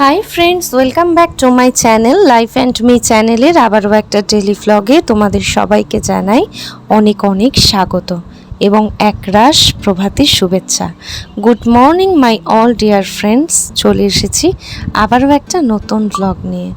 Hi friends welcome back to my channel life and me চ্যানেলের আবারও একটা daily ভ্লগে তোমাদের সবাইকে জানাই অনেক অনেক স্বাগত। এবং একরাশ প্রভাতের শুভেচ্ছা। Good morning, my all dear friends. চলে এসেছি আবারও একটা নতুন ব্লগ নিয়ে।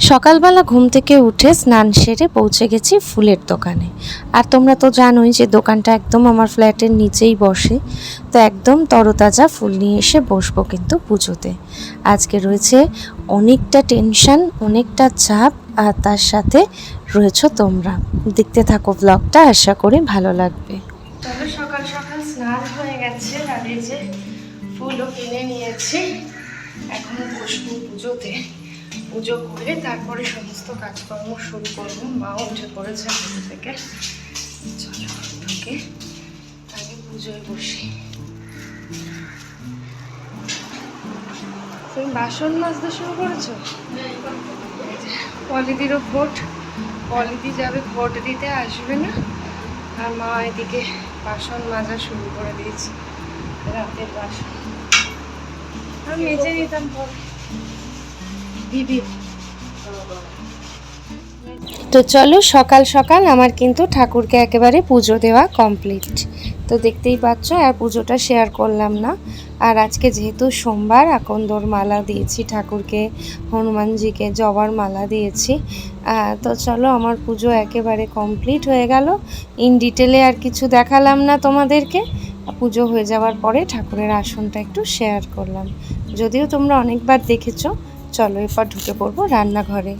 সকালবেলা ঘুম থেকে উঠে স্নান সেরে পৌঁছে গেছি ফুলের দোকানে। আর তোমরা তো জানোই যে দোকানটা একদম আমার ফ্ল্যাটের নিচেই বসে। তো একদম তরতাজা ফুল নিয়ে এসে বসবো কিন্তু পুজোতে। আজকে রয়েছে অনেকটা টেনশন, অনেকটা চাপ, আর তার সাথে রয়েছো তোমরা। দেখতে থাকো ব্লগটা আশা করি ভালো লাগবে। চলো সকাল সকাল স্নান হয়ে গেছে, আর এই যে ফুলও কিনে নিয়েছি। এখন বসবো পুজোতে। পুজো করে তারপরে সমস্ত কাজকর্ম শুরু করব। মাও উঠে পড়েছে পুজো থেকে। চলো ঢুকে আগে পুজোয় বসি। তুমি বাসন মাজতে শুরু করেছ? পলিদিরও ভোট। পলিদি যাবে ভোট দিতে, আসবে না। আর মা এদিকে বাসন মাজা শুরু করে দিয়েছি। রাতের বাসন। আমি মেজে নিতাম পরে দিদি। তো চলো সকাল সকাল আমার কিন্তু ঠাকুরকে একেবারে পুজো দেওয়া কমপ্লিট তো দেখতেই পাচ্ছ আর পুজোটা শেয়ার করলাম না। আর আজকে যেহেতু সোমবার, আকন্দর মালা দিয়েছি ঠাকুরকে, হনুমানজিকে, জবার মালা দিয়েছি। তো চলো আমার পুজো একেবারে কমপ্লিট হয়ে গেল। ইন ডিটেলে আর কিছু দেখালাম না তোমাদেরকে। পুজো হয়ে যাওয়ার পরে ঠাকুরের আসনটা একটু শেয়ার করলাম। যদিও তোমরা অনেকবার দেখেছ, চলো এরপর ঢুকে পড়ব রান্নাঘরে।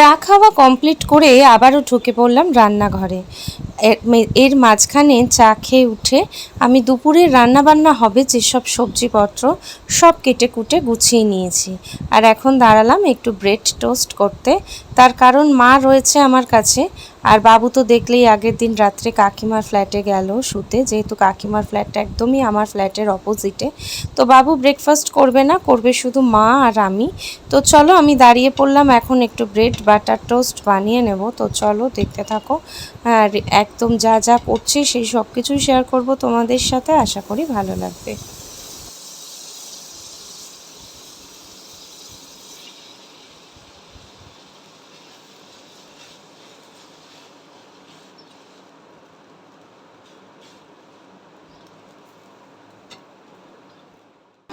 চা খাওয়া কমপ্লিট করে আবারও ঢুকে পড়লাম রান্নাঘরে। এর- মাঝখানে চা খেয়ে উঠে আমি দুপুরে রান্নাবান্না হবে যেসব সবজিপত্র সব কেটে কুটে গুছিয়ে নিয়েছি। আর এখন দাঁড়ালাম একটু ব্রেড টোস্ট করতে। তার কারণ মা রয়েছে আমার কাছে। আর বাবু তো দেখলেই আগের দিন রাত্রে কাকিমার ফ্ল্যাটে গেল শুতে, যেহেতু কাকিমার ফ্ল্যাটটা একদমই আমার ফ্ল্যাটের অপোজিটে তো বাবু ব্রেকফাস্ট করবে না, করবে শুধু মা আর আমি। তো চলো আমি দাঁড়িয়ে পড়লাম, এখন একটু ব্রেড বাটার টোস্ট বানিয়ে নেব। তো চলো দেখতে থাকো। আর একদম যা যা করছি সেই সব কিছুই শেয়ার করব তোমাদের সাথে। আশা করি ভালো লাগবে।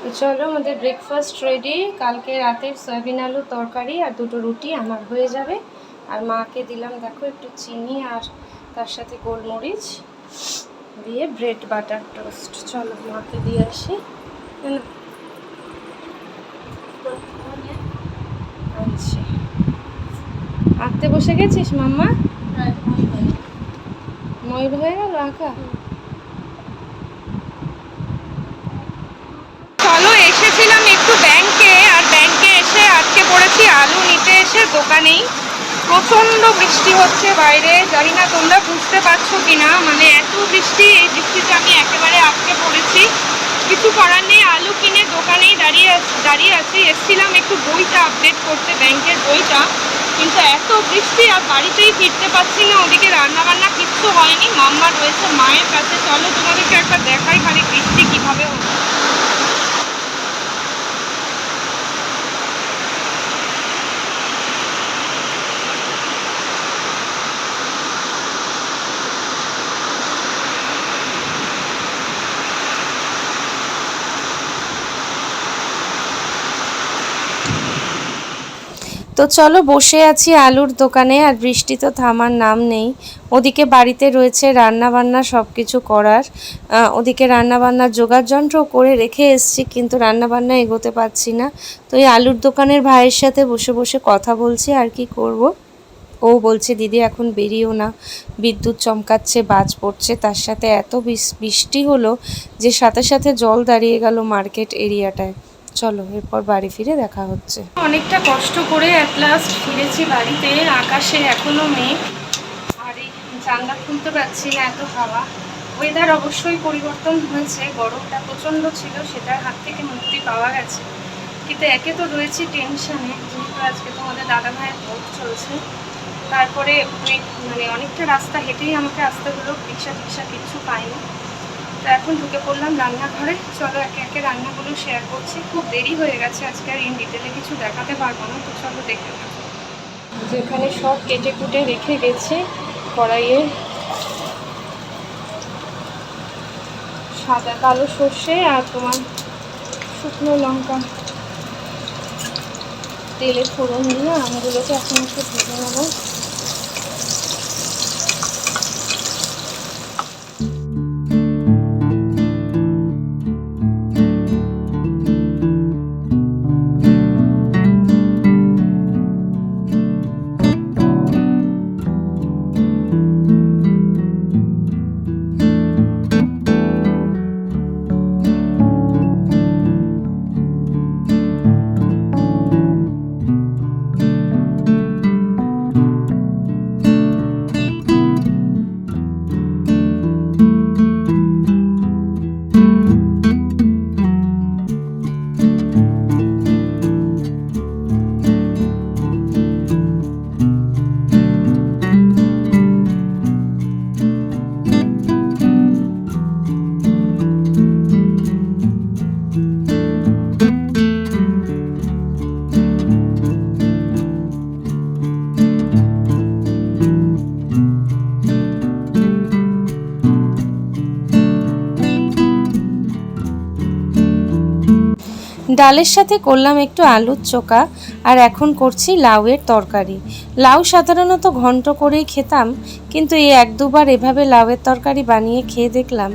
তো চলো আমাদের ব্রেকফাস্ট রেডি কালকে রাতের সয়াবিন আলু তরকারি আর দুটো রুটি আমার হয়ে যাবে। আর মাকে দিলাম দেখো একটু চিনি আর তার সাথে গোলমরিচ দিয়ে ব্রেড বাটার টোস্ট চলো মাকে দিয়ে আসি। আচ্ছা। আঁকতে বসে গেছিস মাম্মা? ময়ূর হয়ে গেল। আঁকা চলো এসেছিলাম একটু ব্যাংকে আর ব্যাংকে এসে আজকে পড়েছি আলু নিতে এসে দোকানেই প্রচণ্ড বৃষ্টি হচ্ছে বাইরে। জানি না তোমরা বুঝতে পারছ কিনা। মানে এত বৃষ্টি, এই বৃষ্টিতে আমি একেবারে আটকে পড়েছি। কিছু করার নেই, আলু কিনে দোকানেই দাঁড়িয়ে দাঁড়িয়ে আছি। এসছিলাম একটু বইটা আপডেট করতে, ব্যাংকের বইটা। কিন্তু এত বৃষ্টি আর বাড়িতেই ফিরতে পারছি না। ওদিকে রান্না বান্না কিচ্ছু হয়নি। মাম্মা রয়েছে মায়ের কাছে। চলো তোমাদেরকে একটা দেখাই খালি বৃষ্টি কীভাবে হচ্ছে। তো চলো বসে আছি আলুর দোকানে আর বৃষ্টি তো থামার নাম নেই। ওদিকে বাড়িতে রয়েছে রান্না বান্না সব কিছু করার ওদিকে রান্না বান্নার জোগাড় যন্ত্র করে রেখে এসছি, কিন্তু রান্না বান্না এগোতে পারছি না। তো এই আলুর দোকানের ভাইয়ের সাথে বসে বসে কথা বলছি, আর কি করব? ও বলছে, দিদি, এখন বেরিয়েও না। বিদ্যুৎ চমকাচ্ছে, বাজ পড়ছে। তার সাথে এত বৃষ- বৃষ্টি হলো যে সাথে সাথে জল দাঁড়িয়ে গেল মার্কেট এরিয়াটায়। চলো, এরপর বাড়ি ফিরে দেখা হচ্ছে। অনেকটা কষ্ট করে অ্যাট লাস্ট ফিরেছি বাড়িতে, আকাশে এখনও মেঘ। আর এই জানলা খুলতে পারছি না, এত হাওয়া। ওয়েদার অবশ্যই পরিবর্তন হয়েছে, গরমটা প্রচণ্ড ছিল, সেটার হাত থেকে মুক্তি পাওয়া গেছে। কিন্তু একে তো রয়েছি টেনশানে যেহেতু আজকে তোমাদের দাদা ভাইয়ের ভোট চলছে। তারপরে মানে অনেকটা রাস্তা হেঁটেই আমাকে আসতে হলো রিক্সা টিক্সা কিচ্ছু পাইনি। তো এখন ঢুকে পড়লাম রান্নাঘরে। চলো একে একে রান্নাগুলো শেয়ার করছি। খুব দেরি হয়ে গেছে আজকে আর ইন ডিটেলে কিছু দেখাতে পারব না, তো চলো দেখে। যেখানে সব কেটে কুটে রেখে গেছে কড়াইয়ে সাদা কালো সর্ষে আর তোমার শুকনো লঙ্কা। তেলে ফোড়ন দিয়ে আমগুলোকে এখন একটু ভেজে নেব। ডালের সাথে করলাম একটু আলুর চোকা আর এখন করছি লাউয়ের তরকারি। লাউ সাধারণত ঘন্ট করেই খেতাম, কিন্তু এই এক দুবার এভাবে লাউয়ের তরকারি বানিয়ে খেয়ে দেখলাম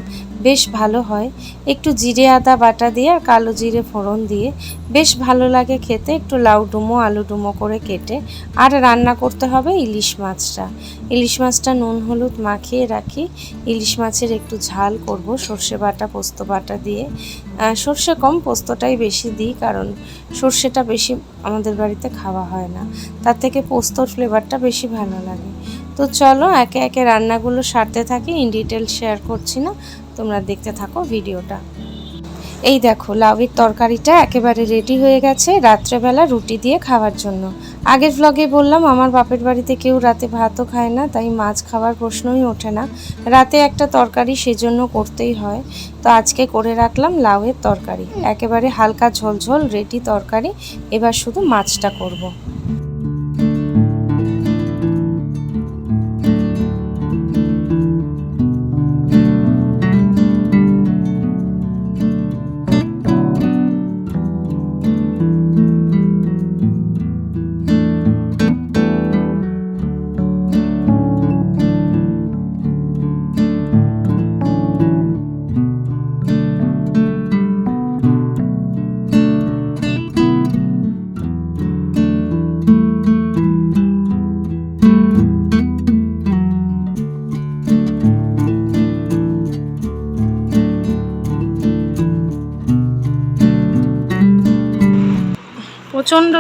বেশ ভালো হয়। একটু জিরে আদা বাটা দিয়ে আর কালো জিরে ফোড়ন দিয়ে বেশ ভালো লাগে খেতে। একটু লাউ ডুমো, আলু ডুমো করে কেটে আর রান্না করতে হবে ইলিশ মাছটা। ইলিশ মাছটা নুন, হলুদ মাখিয়ে রাখি। ইলিশ মাছের একটু ঝাল করব সর্ষে বাটা, পোস্ত বাটা দিয়ে। সর্ষে কম, পোস্তটাই বেশি দিই কারণ সর্ষেটা বেশি আমাদের বাড়িতে খাওয়া হয় না। তার থেকে পোস্তর ফ্লেভারটা বেশি ভালো লাগে। তো চলো একে একে রান্নাগুলো সারতে থাকি, ইন ডিটেল শেয়ার করছি না। তোমরা দেখতে থাকো ভিডিওটা। এই দেখো, লাউয়ের তরকারিটা একেবারে রেডি হয়ে গেছে রাত্রেবেলা রুটি দিয়ে খাওয়ার জন্য। আগের ভ্লগে বললাম, আমার বাপের বাড়িতে কেউ রাতে ভাতও খায় না, তাই মাছ খাওয়ার প্রশ্নই ওঠে না। রাতে একটা তরকারি সেজন্য করতেই হয়। তো আজকে করে রাখলাম লাউয়ের তরকারি। একেবারে হালকা ঝোলঝোল রেডি তরকারি। এবার শুধু মাছটা করব।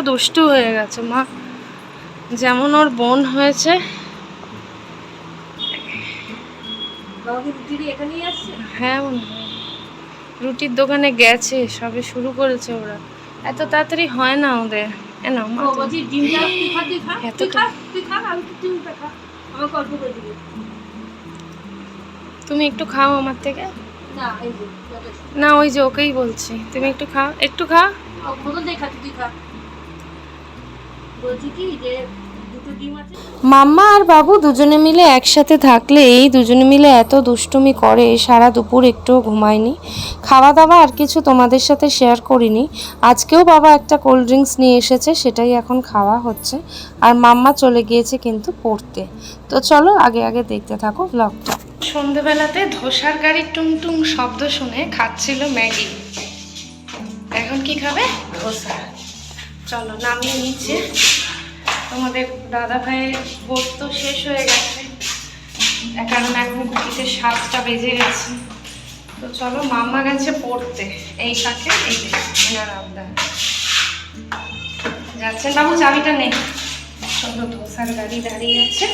দুষ্টু হয়ে গেছে মা। যেমন ওর বোন হয়েছে। হ্যাঁ রুটির দোকানে গেছে সবে শুরু করেছে ওরা। এত তাড়াতাড়ি হয় না ওদের। তুমি- তুমি একটু খাও আমার থেকে। না ওই যে ওকেই বলছি। তুমি একটু খাও একটু খাও। বলছি কি যে মাম্মা আর বাবু দুজনে মিলে একসাথে থাকলে এই দুজনে মিলে এত দুষ্টুমি করে সারা দুপুর একটুও ঘুমায়নি। খাওয়া দাওয়া আর কিছু তোমাদের সাথে শেয়ার করিনি। আজকেও বাবা একটা কোল্ড ড্রিঙ্কস নিয়ে এসেছে সেটাই এখন খাওয়া হচ্ছে। আর মাম্মা চলে গিয়েছে কিন্তু পড়তে। তো চলো আগে আগে দেখতে থাকো ব্লগটা সন্ধেবেলাতে ধোসার গাড়ির টুংটুং শব্দ শুনে খাচ্ছিল ম্যাগি। এখন কি খাবে? ধোসা। চলো, নামিয়ে নিচ্ছে। তোমাদের দাদা ভাইয়ের ভোট তো শেষ হয়ে গেছে। কারণ এখন ঘুটিতে সাতটা বেজে গেছে। তো চলো, মাম্মা গেছে পড়তে। এই ফাঁকে এই এনার আবদার। যাচ্ছেন বাবু, চাবিটা নেই চলো, ধোসার গাড়ি দাঁড়িয়ে আছে।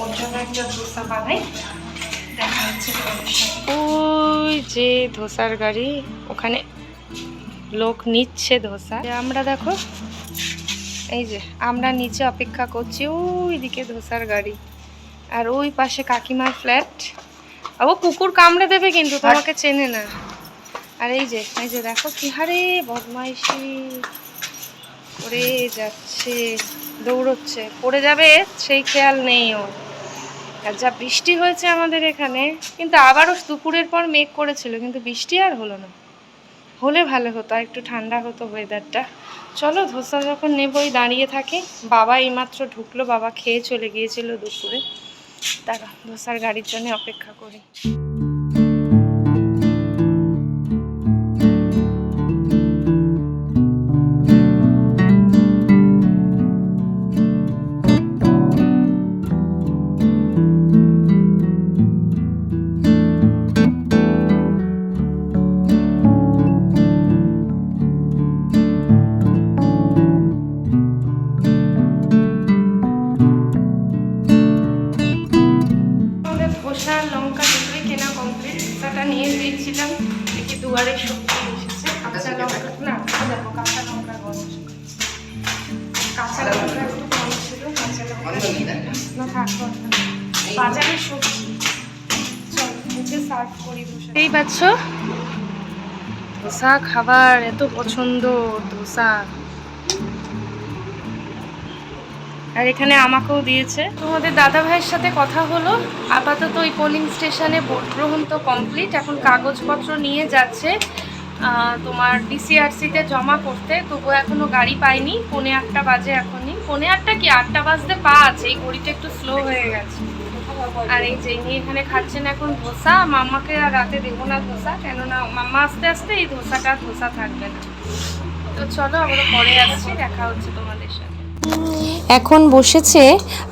ওর জন্য একটা ধোসা বানাই। দেখা যাচ্ছে ওই যে ধোসার গাড়ি, ওখানে লোক নিচ্ছে ধোসা। আমরা দেখো এই যে আমরা নিচে অপেক্ষা করছি ওই দিকে ধোসার গাড়ি। আর ওই পাশে কাকিমার ফ্ল্যাট। ও কুকুর কামড়ে দেবে কিন্তু তোমাকে চেনে না। আর এই যে এই যে দেখো কি হারে বদমাইশি। করে যাচ্ছে দৌড়চ্ছে পড়ে যাবে সেই খেয়াল নেই ও। আর যা বৃষ্টি হয়েছে আমাদের এখানে কিন্তু আবারও দুপুরের পর মেঘ করেছিল কিন্তু বৃষ্টি আর হলো না। হলে ভালো হতো, আর একটু ঠান্ডা হতো ওয়েদারটা চলো, ধোসা যখন নেবই, দাঁড়িয়ে থাকে। বাবা এইমাত্র ঢুকলো, বাবা খেয়ে চলে গিয়েছিল দুপুরে। তারা ধোসার গাড়ির জন্য অপেক্ষা করি। ধোসা খাবার এত পছন্দ ধোসা আর এখানে আমাকেও দিয়েছে। তোমাদের দাদা ভাইয়ের সাথে কথা হলো। আপাতত ওই পোলিং স্টেশনে ভোট গ্রহণ তো কমপ্লিট। এখন কাগজপত্র নিয়ে যাচ্ছে। তোমার ডিসিআরসিতে জমা করতে। তবুও এখনও গাড়ি পাইনি। পৌনে আটটা বাজে এখনই। পৌনে আটটা কি? আটটা বাজতে পা আছে। এই ঘড়িটা একটু স্লো হয়ে গেছে। আর এই যে নিয়ে এখানে খাচ্ছেন এখন ধোসা মাম্মাকে আর রাতে দেবো না ধোসা, কেননা মাম্মা আস্তে আস্তে এই ধোসাটা ধোসা থাকবে না। তো চলো আমরা পরে আসছি, দেখা হচ্ছে তোমাদের সাথে। এখন বসেছে,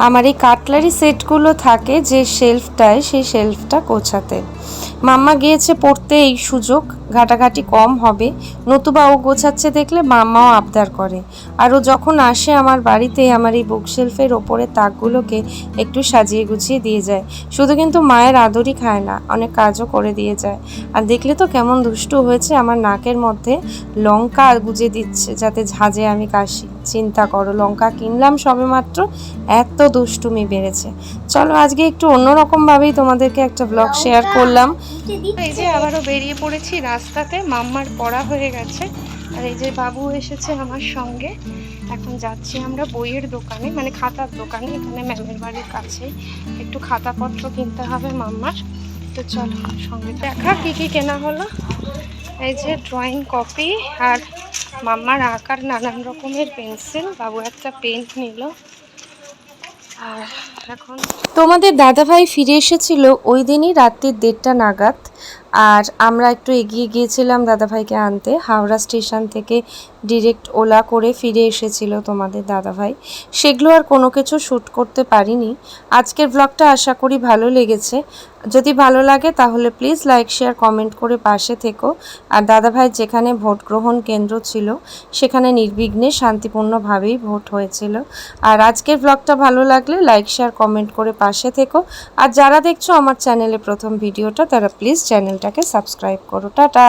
আমার এই কাটলারি সেটগুলো থাকে যে শেলফটায় সেই শেলফটা গোছাতে। মাম্মা গিয়েছে পড়তে, এই সুযোগ। ঘাটাঘাটি কম হবে। নতুবা ও গোছাচ্ছে দেখলে মাম্মাও আবদার করে। আর ও যখন আসে আমার বাড়িতে, আমার এই বুক শেলফের ওপরে তাকগুলোকে একটু সাজিয়ে গুছিয়ে দিয়ে যায়। শুধু কিন্তু মায়ের আদরই খায় না, অনেক কাজও করে দিয়ে যায়। আর দেখলে তো কেমন দুষ্টু হয়েছে আমার নাকের মধ্যে। লঙ্কা গুজে দিচ্ছে, যাতে ঝাঁজে আমি কাশি। চিন্তা করো, লঙ্কা কিনলাম সবেমাত্র, এত দুষ্টুমি বেড়েছে। চলো আজকে একটু অন্যরকমভাবেই তোমাদেরকে একটা ব্লগ শেয়ার করলাম। এই যে আবারও বেরিয়ে পড়েছি রাস্তাতে, মাম্মার পড়া হয়ে গেছে। আর এই যে বাবু এসেছে আমার সঙ্গে। এখন যাচ্ছি আমরা বইয়ের দোকানে মানে খাতার দোকানে, এখানে ম্যামের বাড়ির কাছে একটু খাতাপত্র কিনতে হবে মাম্মার। তো চলো, সঙ্গে দেখা, কী কী কেনা হলো? এই যে ড্রয়িং কপি আর মাম্মার আঁকার নানান রকমের পেন্সিল বাবু একটা পেন্ট নিল। আর তোমাদের দাদাভাই ফিরে এসেছিল ওই দিনই রাত্রির দেড়টা নাগাদ। আর আমরা একটু এগিয়ে গিয়েছিলাম দাদাভাইকে আনতে। হাওড়া স্টেশন থেকে ডিরেক্ট ওলা করে ফিরে এসেছিল তোমাদের দাদাভাই। সেগুলো আর কোনো কিছু শ্যুট করতে পারিনি। আজকের ব্লগটা আশা করি ভালো লেগেছে। যদি ভালো লাগে, তাহলে প্লিজ লাইক শেয়ার কমেন্ট করে পাশে থেকো। আর দাদাভাই যেখানে ভোট গ্রহণ কেন্দ্র ছিল, সেখানে নির্বিঘ্নে শান্তিপূর্ণভাবেই ভোট হয়েছিল। আর আজকের ব্লগটা ভালো লাগলে লাইক শেয়ার কমেন্ট করে পাশে থেকো। আর যারা দেখছ আমার চ্যানেলে প্রথম ভিডিওটা, তারা প্লিজ চ্যানেলটাকে সাবস্ক্রাইব করো। টাটা!